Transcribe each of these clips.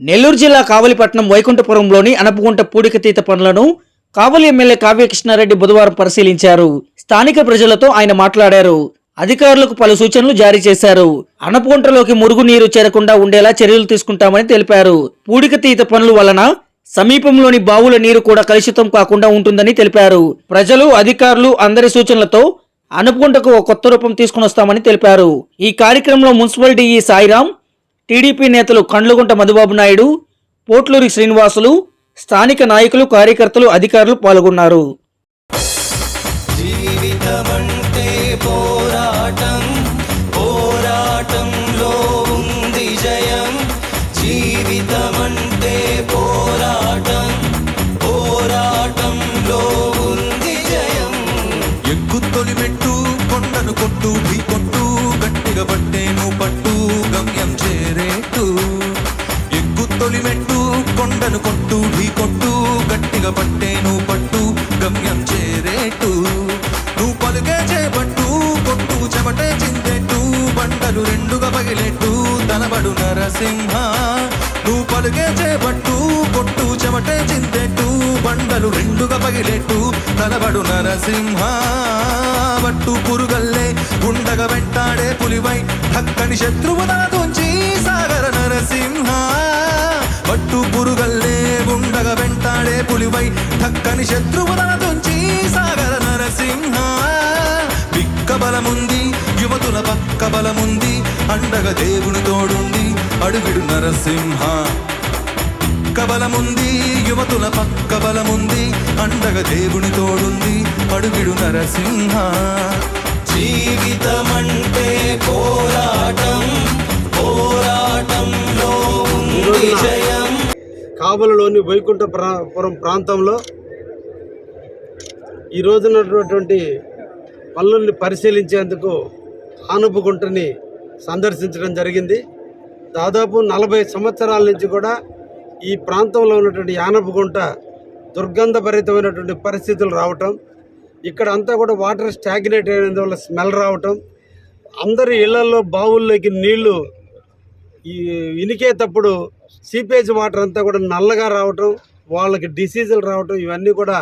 నెల్లూరు జిల్లా కావలిపట్నం వైకుంఠపురంలోని అనపగుంట పూడికతీత పనులను కావలి ఎమ్మెల్యే కావ్యకృష్ణారెడ్డి బుధవారం పరిశీలించారు. స్థానిక ప్రజలతో ఆయన మాట్లాడారు. అధికారులకు పలు సూచనలు జారీ చేశారు. అనపగుంటలోకి మురుగునీరు చేరకుండా ఉండేలా చర్యలు తీసుకుంటామని తెలిపారు. పూడికతీత పనుల వలన సమీపంలోని బావుల నీరు కూడా కలుషితం కాకుండా ఉంటుందని తెలిపారు. ప్రజలు అధికారులు అందరి సూచనలతో అనుపుకుంటకు ఒక కొత్త రూపం తీసుకుని వస్తామని తెలిపారు. ఈ కార్యక్రమంలో మున్సిపల్ డిఈ సాయిరాం టీడీపీ నేతలు కండ్లుగుంట మధుబాబు నాయుడు పోట్లూరి శ్రీనివాసులు స్థానిక నాయకులు కార్యకర్తలు అధికారులు పాల్గొన్నారు. జీవితమంటే పోరాటం పోరాటంలో ఉంది జయం. జీవితమంటే పోరాటం పోరాటంలో ఉంది జయం. ఎక్కు తొలిమెట్టు కొండను కొట్టు ఢీ కొట్టు గట్టిగా పట్టేను పట్టు బండలు రెండుగా పగిలెట్టు తనబడు నరసింహ. నువ్వు పలుకే చేపట్టు కొట్టు చెమటే చింతెట్టు. బండలు రెండుగా పగిలెట్టు తలబడు నరసింహ. పట్టు పురుగల్లే గుండగ వెంటాడే పులివై హక్కని శత్రువు దాదుంచి సాగర నరసింహ. పట్టు పురుగల్లే గుండగ వెంటాడే పులివై హక్కని శత్రువు దాదు బలముంది అండగ దేవుని తోడుంది అడుగుడు నరసింహ. కబలముంది యువతుల పక్క బలముంది అండగ దేవుని తోడుంది అడుగుడు నరసింహ. జీవితమంటే పోరాటం పోరాటంలో ఉంది జయం. కాబలలోని వైకుంఠ ప్రా- పురం ప్రాంతంలో ఈ రోజునటువంటి పనులని పరిశీలించేందుకు ఆనపుగుంటని సందర్శించడం జరిగింది. దాదాపు నలభై సంవత్సరాల నుంచి కూడా ఈ ప్రాంతంలో ఉన్నటువంటి యానపుగుంట దుర్గంధభరితమైనటువంటి పరిస్థితులు రావటం ఇక్కడ అంతా కూడా వాటర్ స్టాగ్నేట్ అయినందువల్ల స్మెల్ రావటం అందరి ఇళ్ళలో బావుల్లోకి నీళ్ళు ఈ ఇనికేటప్పుడు సీపేజ్ వాటర్ అంతా కూడా నల్లగా రావటం వాళ్ళకి డిసీజులు రావటం ఇవన్నీ కూడా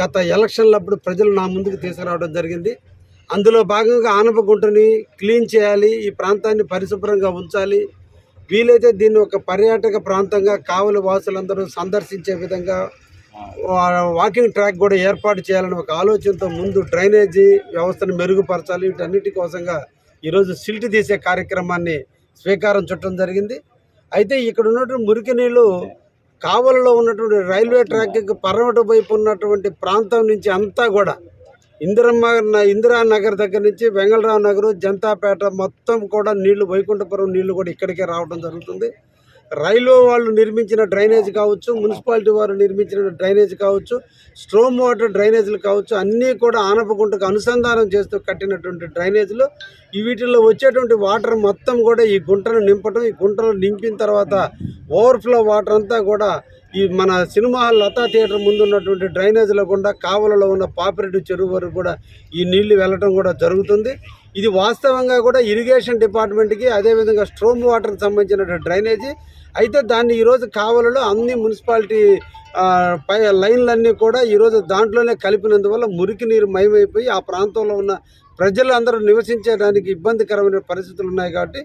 గత ఎలక్షన్లప్పుడు ప్రజలు నా ముందుకు తీసుకురావడం జరిగింది. అందులో భాగంగా ఆనపగుంటని క్లీన్ చేయాలి ఈ ప్రాంతాన్ని పరిశుభ్రంగా ఉంచాలి. వీలైతే దీన్ని ఒక పర్యాటక ప్రాంతంగా కావలి వాసులందరూ సందర్శించే విధంగా వాకింగ్ ట్రాక్ కూడా ఏర్పాటు చేయాలని ఒక ఆలోచనతో ముందు డ్రైనేజీ వ్యవస్థను మెరుగుపరచాలి. వీటన్నిటి కోసంగా ఈరోజు సిల్ట్ తీసే కార్యక్రమాన్ని స్వీకారం చుట్టడం జరిగింది. అయితే ఇక్కడ ఉన్నటువంటి మురికి నీళ్ళు కావలలో ఉన్నటువంటి రైల్వే ట్రాక్కి పర్వట వైపు ఉన్నటువంటి ప్రాంతం నుంచి అంతా కూడా ఇందిరమ్మ ఇందిరా నగర్ దగ్గర నుంచి వెంగళరావు నగరు జనతాపేట మొత్తం కూడా నీళ్ళు వైకుంఠపురం నీళ్ళు కూడా ఇక్కడికే రావడం జరుగుతుంది. రైల్వే వాళ్ళు నిర్మించిన డ్రైనేజ్ కావచ్చు మున్సిపాలిటీ వారు నిర్మించిన డ్రైనేజ్ కావచ్చు స్ట్రోమ్ వాటర్ డ్రైనేజీలు కావచ్చు అన్నీ కూడా ఆనపగుంటకు అనుసంధానం చేస్తూ కట్టినటువంటి డ్రైనేజీలు. వీటిల్లో వచ్చేటువంటి వాటర్ మొత్తం కూడా ఈ గుంటను నింపడం ఈ గుంటలు నింపిన తర్వాత ఓవర్ఫ్లో వాటర్ అంతా కూడా ఈ మన సినిమా లతా థియేటర్ ముందు ఉన్నటువంటి డ్రైనేజీలో గుండా కావలలో ఉన్న పాపిరెడ్డి చెరువు వరకు కూడా ఈ నీళ్ళు వెళ్ళటం కూడా జరుగుతుంది. ఇది వాస్తవంగా కూడా ఇరిగేషన్ డిపార్ట్మెంట్కి అదేవిధంగా స్ట్రోమ్ వాటర్కి సంబంధించిన డ్రైనేజీ. అయితే దాన్ని ఈరోజు కావలలో అన్ని మున్సిపాలిటీ పై లైన్లన్నీ కూడా ఈరోజు దాంట్లోనే కలిపినందువల్ల మురికి నీరు మయమైపోయి ఆ ప్రాంతంలో ఉన్న ప్రజలందరూ నివసించడానికి ఇబ్బందికరమైన పరిస్థితులు ఉన్నాయి కాబట్టి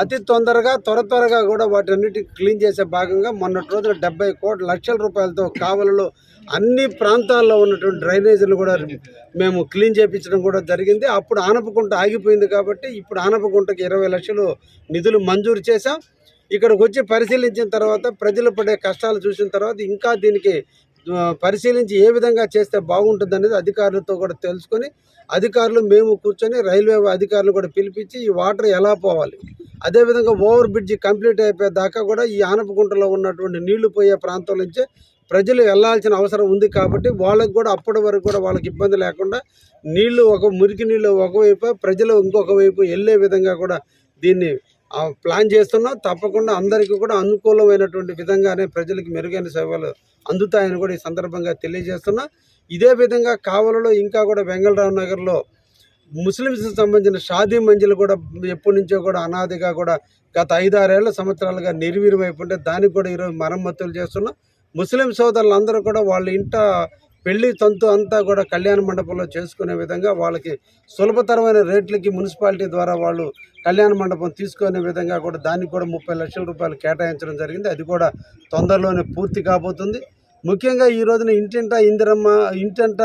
అతి తొందరగా త్వర త్వరగా కూడా వాటన్నిటి క్లీన్ చేసే భాగంగా మొన్నటి రోజున డెబ్బై కోట్ల లక్షల రూపాయలతో కావలలో అన్ని ప్రాంతాల్లో ఉన్నటువంటి డ్రైనేజీలు కూడా మేము క్లీన్ చేయించడం కూడా జరిగింది. అప్పుడు ఆనపకుంట ఆగిపోయింది కాబట్టి ఇప్పుడు ఆనపకుంటకి ఇరవై లక్షలు నిధులు మంజూరు చేశాం. ఇక్కడికి వచ్చి పరిశీలించిన తర్వాత ప్రజలు పడే కష్టాలు చూసిన తర్వాత ఇంకా దీనికి పరిశీలించి ఏ విధంగా చేస్తే బాగుంటుంది అనేది అధికారులతో కూడా తెలుసుకొని అధికారులు మేము కూర్చొని రైల్వే అధికారులు కూడా పిలిపించి ఈ వాటర్ ఎలా పోవాలి. అదేవిధంగా ఓవర్ బ్రిడ్జి కంప్లీట్ అయిపోయే దాకా కూడా ఈ ఆనపగుంటలో ఉన్నటువంటి నీళ్ళు పోయే ప్రాంతం నుంచే ప్రజలు వెళ్ళాల్సిన అవసరం ఉంది కాబట్టి వాళ్ళకి కూడా అప్పటి వరకు కూడా వాళ్ళకి ఇబ్బంది లేకుండా నీళ్ళు ఒక మురికి నీళ్ళు ఒకవైపు ప్రజలు ఇంకొక వైపు వెళ్ళే విధంగా కూడా దీన్ని ఆ, ప్లాన్ చేస్తున్నాం. తప్పకుండా అందరికీ కూడా అనుకూలమైనటువంటి విధంగానే ప్రజలకు మెరుగైన సేవలు అందుతాయని కూడా ఈ సందర్భంగా తెలియజేస్తున్నా. ఇదే విధంగా కావలలో ఇంకా కూడా వెంగళరావు నగర్లో ముస్లిమ్స్ సంబంధించిన షాదీ మంజిలు కూడా ఎప్పటి నుంచో కూడా అనాదిగా కూడా గత ఐదారేళ్ళ సంవత్సరాలుగా నిర్వీర్యమైపోతే దానికి కూడా ఈరోజు మరమ్మతులు చేస్తున్నాం. ముస్లిం సోదరులందరూ కూడా వాళ్ళ ఇంట పెళ్ళి తంతు అంతా కూడా కళ్యాణ మండపంలో చేసుకునే విధంగా వాళ్ళకి సులభతరమైన రేట్లకి మున్సిపాలిటీ ద్వారా వాళ్ళు కళ్యాణ మండపం తీసుకునే విధంగా కూడా దానికి కూడా ముప్పై లక్షల రూపాయలు కేటాయించడం జరిగింది. అది కూడా తొందరలోనే పూర్తి కాబోతుంది. ముఖ్యంగా ఈ రోజున ఇంటింట ఇందిరమ్మ ఇంటింట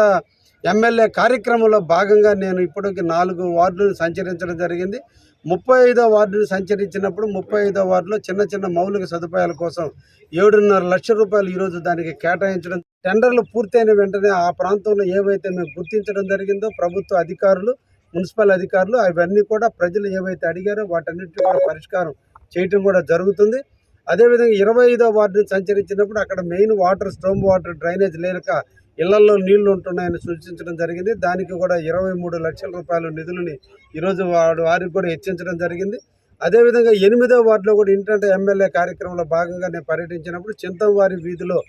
ఎమ్మెల్యే కార్యక్రమంలో భాగంగా నేను ఇప్పటికి నాలుగు వార్డులు సంచరించడం జరిగింది. ముప్పై ఐదో వార్డును సంచరించినప్పుడు ముప్పై ఐదో వార్డులో చిన్న చిన్న మౌలిక సదుపాయాల కోసం ఏడున్నర లక్షల రూపాయలు ఈరోజు దానికి కేటాయించడం టెండర్లు పూర్తయిన వెంటనే ఆ ప్రాంతంలో ఏవైతే మేము గుర్తించడం జరిగిందో ప్రభుత్వ అధికారులు మున్సిపల్ అధికారులు అవన్నీ కూడా ప్రజలు ఏవైతే అడిగారో వాటన్నిటి కూడా పరిష్కారం చేయటం కూడా జరుగుతుంది. అదేవిధంగా ఇరవై ఐదో వార్డుని సంచరించినప్పుడు అక్కడ main water storm water drainage లేక ఇళ్ళలో నీళ్ళు ఉంటున్నాయని సూచించడం జరిగింది. దానికి కూడా ఇరవై మూడు లక్షల రూపాయల నిధులని ఈరోజు వాడు వారికి కూడా హెచ్చించడం జరిగింది. అదేవిధంగా ఎనిమిదో వార్డులో కూడా ఇంటంటే ఎమ్మెల్యే కార్యక్రమంలో భాగంగా నేను పర్యటించినప్పుడు చింతంవారి వీధిలో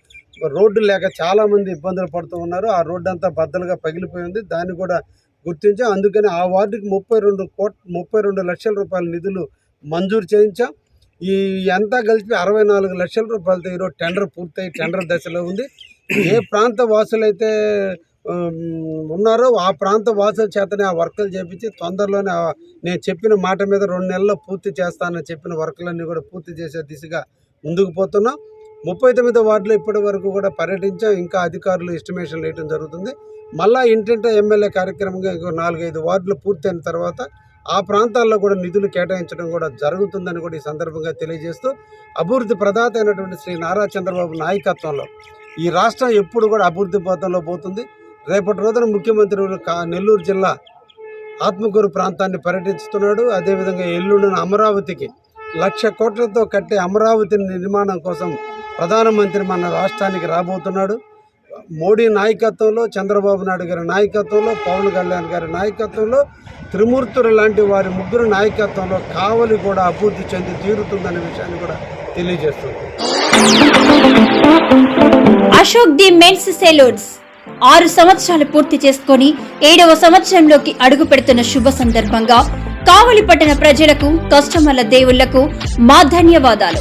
రోడ్డు లేక చాలామంది ఇబ్బందులు పడుతూ ఉన్నారు. ఆ రోడ్డు అంతా బద్దలుగా పగిలిపోయింది దాన్ని కూడా గుర్తించాం. అందుకని ఆ వార్డుకి ముప్పై రెండు కోట్ ముప్పై రెండు లక్షల రూపాయల నిధులు మంజూరు చేయించాం. ఈ అంతా కలిపి అరవై నాలుగు లక్షల రూపాయలతో ఈరోజు టెండర్ పూర్తయి టెండర్ దశలో ఉంది. ఏ ప్రాంత వాసులైతే ఉన్నారో ఆ ప్రాంత వాసుల చేతనే ఆ వర్కులు చేపించి తొందరలోనే నేను చెప్పిన మాట మీద రెండు నెలల్లో పూర్తి చేస్తానని చెప్పిన వర్కులన్నీ కూడా పూర్తి చేసే దిశగా ముందుకు పోతున్నాం. ముప్పై తొమ్మిదో వార్డులో ఇప్పటి వరకు కూడా పర్యటించాం. ఇంకా అధికారులు ఎస్టిమేషన్ వేయడం జరుగుతుంది. మళ్ళా ఇంటింట ఎమ్మెల్యే కార్యక్రమంగా ఇంకో నాలుగైదు వార్డులు పూర్తయిన తర్వాత ఆ ప్రాంతాల్లో కూడా నిధులు కేటాయించడం కూడా జరుగుతుందని కూడా ఈ సందర్భంగా తెలియజేస్తూ అభివృద్ధి ప్రదాత అయినటువంటి శ్రీ నారా చంద్రబాబు నాయకత్వంలో ఈ రాష్ట్రం ఎప్పుడు కూడా అభివృద్ధి పథంలో పోతుంది. రేపటి రోజున ముఖ్యమంత్రి కా- నెల్లూరు జిల్లా ఆత్మకూరు ప్రాంతాన్ని పర్యటిస్తున్నాడు. అదేవిధంగా ఎల్లుండిన అమరావతికి లక్ష కోట్లతో కట్టే అమరావతి నిర్మాణం కోసం ప్రధానమంత్రి మన రాష్ట్రానికి రాబోతున్నాడు. మోడీ నాయకత్వంలో చంద్రబాబు నాయుడు గారి నాయకత్వంలో పవన్ కళ్యాణ్ గారి నాయకత్వంలో త్రిమూర్తులు లాంటి వారి ముగ్గురు నాయకత్వంలో కావలి కూడా అభివృద్ధి చెంది తీరుతుందనే విషయాన్ని కూడా తెలియజేస్తుంది. అశోక్ ది మెన్స్ సెలూన్స్ ఆరు సంవత్సరాలు పూర్తి చేసుకొని ఏడవ సంవత్సరంలోకి అడుగు పెడుతున్న శుభ సందర్భంగా కావలి పట్టణ ప్రజలకు కస్టమర్ల దేవుళ్ళకు మా ధన్యవాదాలు.